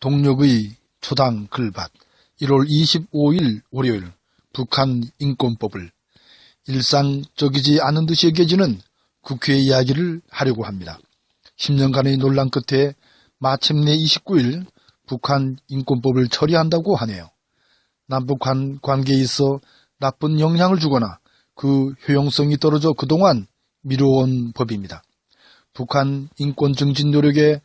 동력의 초당 글밭 1월 25일 월요일 북한 인권법을 일상적이지 않은 듯이 여겨지는 국회 이야기를 하려고 합니다. 10년간의 논란 끝에 마침내 29일 북한 인권법을 처리한다고 하네요. 남북한 관계에 있어 나쁜 영향을 주거나 그 효용성이 떨어져 그동안 미뤄온 법입니다. 북한 인권 증진 노력에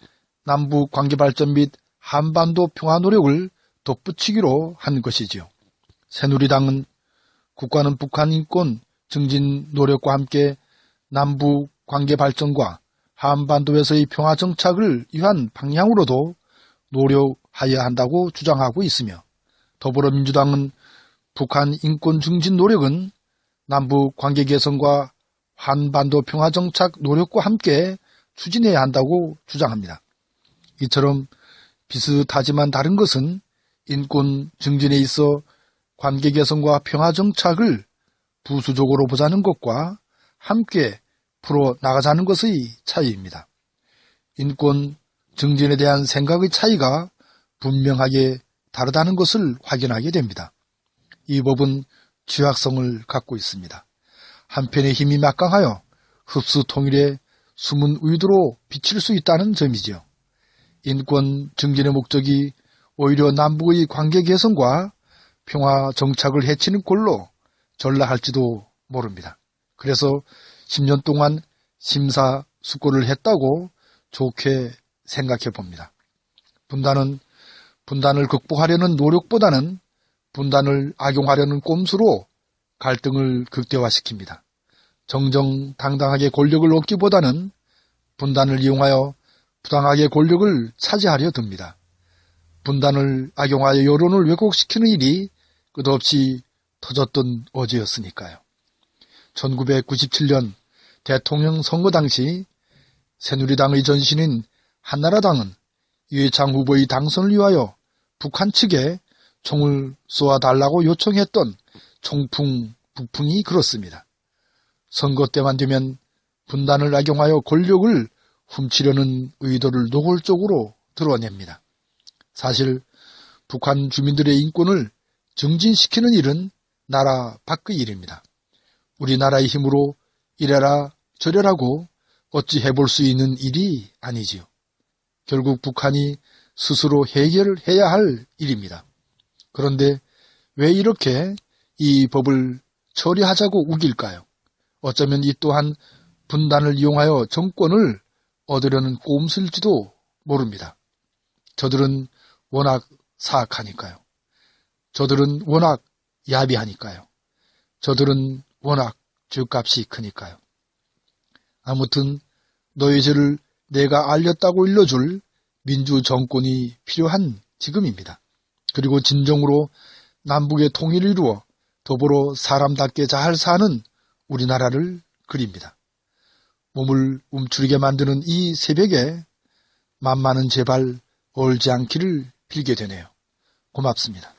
남북 관계 발전 및 한반도 평화 노력을 덧붙이기로 한 것이지요. 새누리당은 국가는 북한 인권 증진 노력과 함께 남북 관계 발전과 한반도에서의 평화 정착을 위한 방향으로도 노력하여야 한다고 주장하고 있으며 더불어민주당은 북한 인권 증진 노력은 남북 관계 개선과 한반도 평화 정착 노력과 함께 추진해야 한다고 주장합니다. 이처럼 비슷하지만 다른 것은 인권 증진에 있어 관계 개선과 평화 정착을 부수적으로 보자는 것과 함께 풀어 나가자는 것의 차이입니다. 인권 증진에 대한 생각의 차이가 분명하게 다르다는 것을 확인하게 됩니다. 이 법은 취약성을 갖고 있습니다. 한편의 힘이 막강하여 흡수 통일에 숨은 의도로 비칠 수 있다는 점이지요. 인권 증진의 목적이 오히려 남북의 관계 개선과 평화 정착을 해치는 꼴로 전락할지도 모릅니다. 그래서 10년 동안 심사숙고를 했다고 좋게 생각해 봅니다. 분단은 분단을 극복하려는 노력보다는 분단을 악용하려는 꼼수로 갈등을 극대화시킵니다. 정정당당하게 권력을 얻기보다는 분단을 이용하여 부당하게 권력을 차지하려 듭니다. 분단을 악용하여 여론을 왜곡시키는 일이 끝없이 터졌던 어제였으니까요. 1997년 대통령 선거 당시 새누리당의 전신인 한나라당은 유해창 후보의 당선을 위하여 북한 측에 총을 쏘아달라고 요청했던 총풍 북풍이 그렇습니다. 선거 때만 되면 분단을 악용하여 권력을 훔치려는 의도를 노골적으로 드러냅니다. 사실 북한 주민들의 인권을 증진시키는 일은 나라 밖의 일입니다. 우리나라의 힘으로 이래라 저래라고 어찌 해볼 수 있는 일이 아니지요. 결국 북한이 스스로 해결을 해야 할 일입니다. 그런데 왜 이렇게 이 법을 처리하자고 우길까요? 어쩌면 이 또한 분단을 이용하여 정권을 얻으려는 꼼수일지도 모릅니다. 저들은 워낙 사악하니까요. 저들은 워낙 야비하니까요. 저들은 워낙 죄값이 크니까요. 아무튼 너의 죄를 내가 알렸다고 일러줄 민주 정권이 필요한 지금입니다. 그리고 진정으로 남북의 통일을 이루어 더불어 사람답게 잘 사는 우리나라를 그립니다. 몸을 움츠리게 만드는 이 새벽에 만만은 제발 얼지 않기를 빌게 되네요. 고맙습니다.